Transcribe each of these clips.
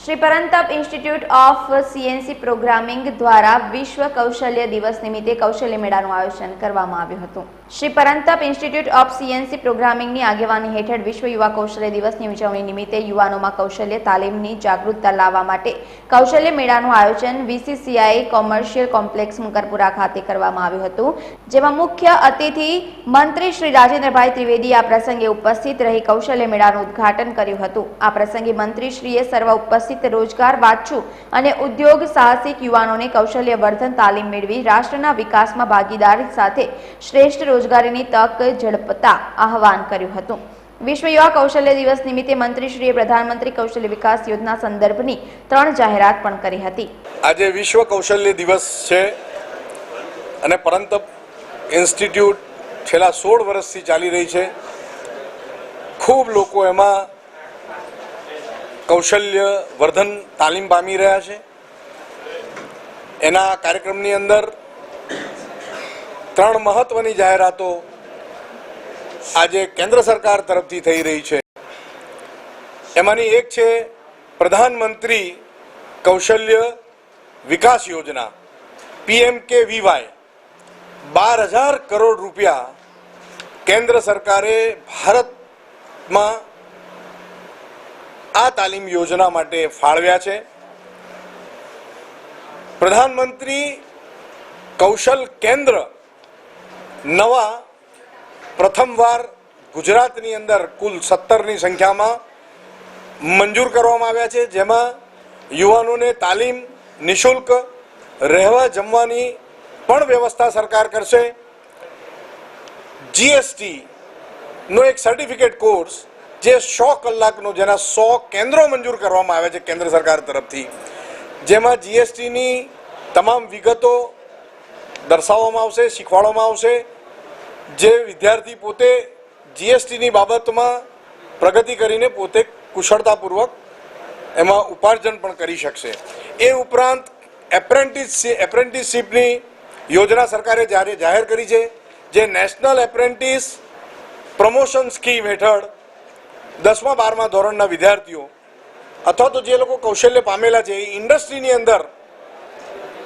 Shri Parantap institute of CNC programming દ્વારા વિશ્વ કૌશલ્ય દિવસ નિમિત્તે કૌશલ્ય મેળાનું આયોજન કરવામાં આવ્યું હતું. Shri Parantap institute of CNC પ્રોગ્રામિંગની આગેવાની હેઠળ વિશ્વ યુવા કૌશલ્ય દિવસની ઉજવણી નિમિત્તે યુવાનોમાં કૌશલ્ય, તાલીમની જાગૃતતા લાવવા માટે કૌશલ્ય મેળાનું આયોજન વીસીસીઆઈ કોમર્શિયલ કોમ્પ્લેક્સ મુકરપુરા ખાતે કરવામાં આવ્યું હતું, જેમાં મુખ્ય અતિથિ મંત્રી શ્રી રાજેન્દ્રભાઈ ત્રિવેદી આ પ્રસંગે ઉપસ્થિત રહી કૌશલ્ય મેળાનું ઉદ્ઘાટન કર્યું હતું. આ પ્રસંગે મંત્રીશ્રીએ સર્વ ઉપસ્થિત રોજગાર વાંચુ અને ઉદ્યોગ સાહસિક યુવાનોને કૌશલ્ય વર્ધન તાલીમ મેળવી રાષ્ટ્રના વિકાસમાં ભાગીદારી સાથે શ્રેષ્ઠ રોજગારીની તક ઝડપતા આહવાન કર્યું હતું. વિશ્વ યુવા કૌશલ્ય દિવસ નિમિત્તે મંત્રીશ્રીએ પ્રધાનમંત્રી કૌશલ્ય વિકાસ યોજના સંદર્ભની ત્રણ જાહેરાત પણ કરી હતી. આજે વિશ્વ કૌશલ્ય દિવસ છે અને પરંતપ ઇન્સ્ટિટ્યૂટ છેલ્લા સોળ વર્ષથી ચાલી રહી છે. ખૂબ લોકો એમાં કૌશલ્ય વર્ધન તાલીમ પામી રહ્યા છે. એના કાર્યક્રમની અંદર ત્રણ મહત્વની જાહેરાતો આજે કેન્દ્ર સરકાર તરફથી થઈ રહી છે. એમાંની એક છે પ્રધાનમંત્રી કૌશલ્ય વિકાસ યોજના પીએમ કે વીવાય બાર હજાર કરોડ રૂપિયા કેન્દ્ર સરકારે ભારતમાં આ તાલીમ યોજના માટે ફાળવ્યા છે. પ્રધાનમંત્રી કૌશલ કેન્દ્ર નવા પ્રથમવાર ગુજરાતની અંદર કુલ સત્તરની સંખ્યામાં મંજૂર કરવામાં આવ્યા છે, જેમાં યુવાનોને તાલીમ નિશુલ્ક, રહેવા જમવાની પણ વ્યવસ્થા સરકાર કરશે. જીએસટીનો એક સર્ટિફિકેટ કોર્સ જે સો કલાકનો, જેના સો કેન્દ્રો મંજૂર કરવામાં આવ્યા છે કેન્દ્ર સરકાર તરફથી, જેમાં જીએસટીની તમામ વિગતો દર્શાવવામાં આવશે, શીખવાડવામાં આવશે. જે વિદ્યાર્થી પોતે જીએસટીની બાબતમાં પ્રગતિ કરીને પોતે કુશળતાપૂર્વક એમાં ઉપાર્જન પણ કરી શકશે. એ ઉપરાંત એપ્રેન્ટિસ એપ્રેન્ટિસશીપની યોજના સરકારે જ્યારે જાહેર કરી છે, જે નેશનલ એપ્રેન્ટિસ પ્રમોશન સ્કીમ હેઠળ દસમા બારમા ધોરણના વિદ્યાર્થીઓ, અથવા તો જે લોકો કૌશલ્ય પામેલા છે, એ ઇન્ડસ્ટ્રીની અંદર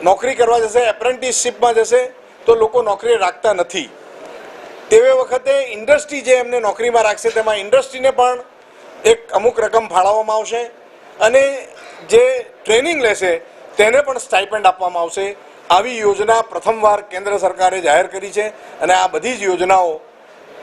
નોકરી કરવા જશે એપ્રેન્ટિસશીપમાં જશે, તો લોકો નોકરી રાખતા નથી. તેવે વખતે ઇન્ડસ્ટ્રી જે એમને નોકરીમાં રાખશે, તેમાં ઇન્ડસ્ટ્રીને પણ એક અમુક રકમ ફાળવવામાં આવશે અને જે ટ્રેનિંગ લેશે, તેને પણ સ્ટાઇપેન્ડ આપવામાં આવશે. આવી યોજના પ્રથમવાર કેન્દ્ર સરકારે જાહેર કરી છે અને આ બધી જ યોજનાઓ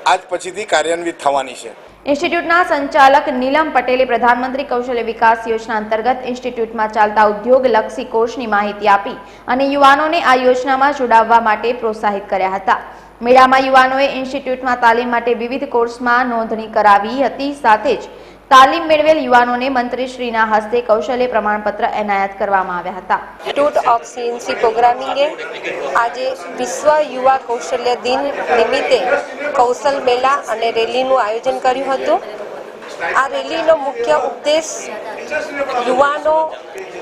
આજ પછીથી કાર્યાન્વિત થવાની છે. ઇન્સ્ટિટ્યૂટના સંચાલક નીલમ પટેલે પ્રધાનમંત્રી કૌશલ્ય વિકાસ યોજના અંતર્ગત ઇન્સ્ટિટ્યૂટમાં ચાલતા ઉદ્યોગલક્ષી કોર્સની માહિતી આપી અને યુવાનોને આ યોજનામાં જોડાવવા માટે પ્રોત્સાહિત કર્યા હતા. મેળામાં યુવાનોએ ઇન્સ્ટિટ્યૂટમાં તાલીમ માટે વિવિધ કોર્સમાં નોંધણી કરાવી હતી. સાથે જ તાલીમ મેળવેલ યુવાનોને મંત્રીશ્રીના હસ્તે કૌશલ્ય પ્રમાણપત્ર એનાયત કરવામાં આવ્યા હતા. ઇન્સ્ટિટ્યૂટ ઓફ સીએનસી પ્રોગ્રામિંગે આજે વિશ્વ યુવા કૌશલ્ય દિન નિમિત્તે કૌશલ મેળા અને રેલીનું આયોજન કર્યું હતું. આ રેલીનો મુખ્ય ઉદ્દેશ યુવાનો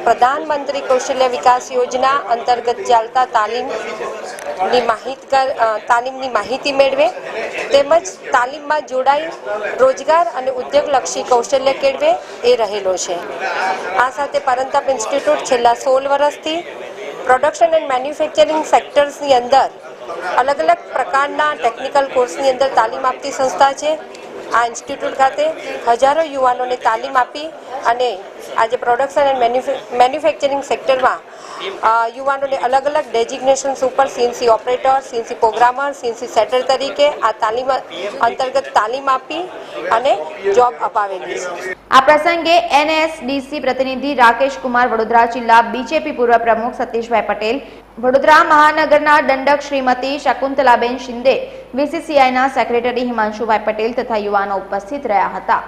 પ્રધાનમંત્રી કૌશલ્ય વિકાસ યોજના અંતર્ગત ચાલતા તાલીમની માહિતગાર તાલીમની માહિતી મેળવે, તેમજ તાલીમમાં જોડાઈ, રોજગાર અને ઉદ્યોગલક્ષી કૌશલ્ય કેળવે એ રહેલો છે. આ સાથે પરંતપ ઇન્સ્ટિટ્યૂટ છેલ્લા સોળ વર્ષથી પ્રોડક્શન એન્ડ મેન્યુફેક્ચરિંગ સેક્ટર્સની અંદર અલગ અલગ પ્રકારના ટેકનિકલ કોર્સની અંદર તાલીમ આપતી સંસ્થા છે. આ ઇન્સ્ટિટ્યૂટ ખાતે હજારો યુવાનોને તાલીમ આપી અને આજે પ્રોડક્શન એન્ડ મેન્યુફેક્ચરિંગ સેક્ટરમાં યુવાનોને અલગ અલગ ડેઝિગ્નેશન્સ ઉપર CNC operator CNC programmer CNC setter તરીકે આ તાલીમ અંતર્ગત તાલીમ આપી અને જોબ અપાવેલી છે. આ પ્રસંગે એનએસડીસી પ્રતિનિધિ રાકેશ કુમાર વડોદરા જિલ્લા બીજેપી પૂર્વ પ્રમુખ સતીશભાઈ પટેલ વડોદરા મહાનગરના દંડક શ્રીમતી શકુંતલાબેન શિંદે વીસીસીઆઈના સેક્રેટરી હિમાંશુભાઈ પટેલ તથા યુવાનો ઉપસ્થિત રહ્યા હતા.